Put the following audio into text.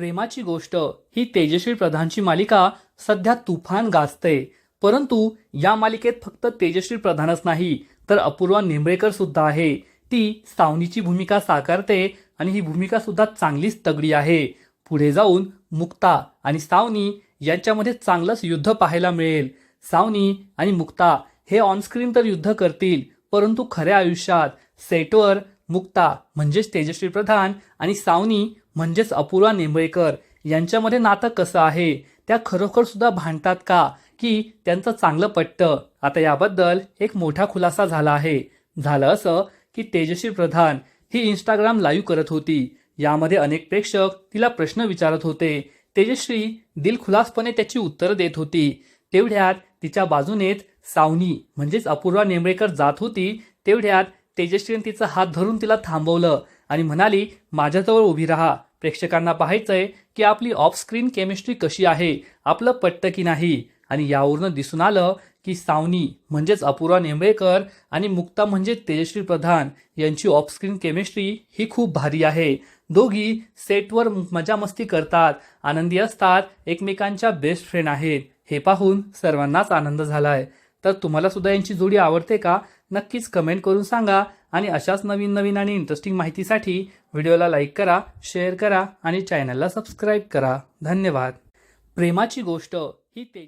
प्रेमाची गोष्ट ही तेजश्री प्रधानची मालिका सध्या तुफान गाजते. परंतु या मालिकेत फक्त तेजश्री प्रधानच नाही तर अपूर्वा निंबळेकर सुद्धा आहे. ती सावनीची भूमिका साकारते आणि ही भूमिका सुद्धा चांगलीच तगडी आहे. पुढे जाऊन मुक्ता आणि सावनी यांच्यामध्ये चांगलंच युद्ध पाहायला मिळेल. सावनी आणि मुक्ता हे ऑनस्क्रीन तर युद्ध करतील परंतु खऱ्या आयुष्यात सेटवर मुक्ता म्हणजेच तेजश्री प्रधान आणि सावनी म्हणजेच अपूर्वा निंबळेकर यांच्यामध्ये नातं कसं आहे? त्या खरोखर सुद्धा भांडतात का? की त्यांचं चांगलं पटतं आता याबद्दल एक मोठा खुलासा झाला आहे. झालं असं की तेजश्री प्रधान ही इंस्टाग्राम लाईव्ह करत होती. यामध्ये अनेक प्रेक्षक तिला प्रश्न विचारत होते. तेजश्री दिलखुलासपणे त्याची उत्तरं देत होती. तेवढ्यात तिच्या बाजूनेच सावनी म्हणजेच अपूर्वा नेंबळेकर जात होती. तेवढ्यात तेजश्रीने तिचा हात धरून तिला थांबवलं. आणि म्हणाली माझ्याजवळ उभी राहा. प्रेक्षकांना पाहायचंय की आपली ऑफ स्क्रीन केमिस्ट्री कशी आहे आपलं पटतं की नाही. आणि यावरून दिसून आलं की सावनी म्हणजेच अपूर्वा नेंबळेकर आणि मुक्ता म्हणजे तेजश्री प्रधान यांची ऑफस्क्रीन केमिस्ट्री ही खूप भारी आहे. दोघी सेटवर मजा मस्ती करतात आनंदी असतात एकमेकांच्या बेस्ट फ्रेंड आहेत. हे पाहून सर्वांनाच आनंद झालाय. तर तुम्हाला सुद्धा यांची जोडी आवडते का? नक्कीच कमेंट करून सांगा आणि अशाच नवीन नवीन आणि इंटरेस्टिंग माहितीसाठी व्हिडिओला लाईक करा शेअर करा आणि चॅनलला सबस्क्राईब करा. धन्यवाद. प्रेमाची गोष्ट ही ते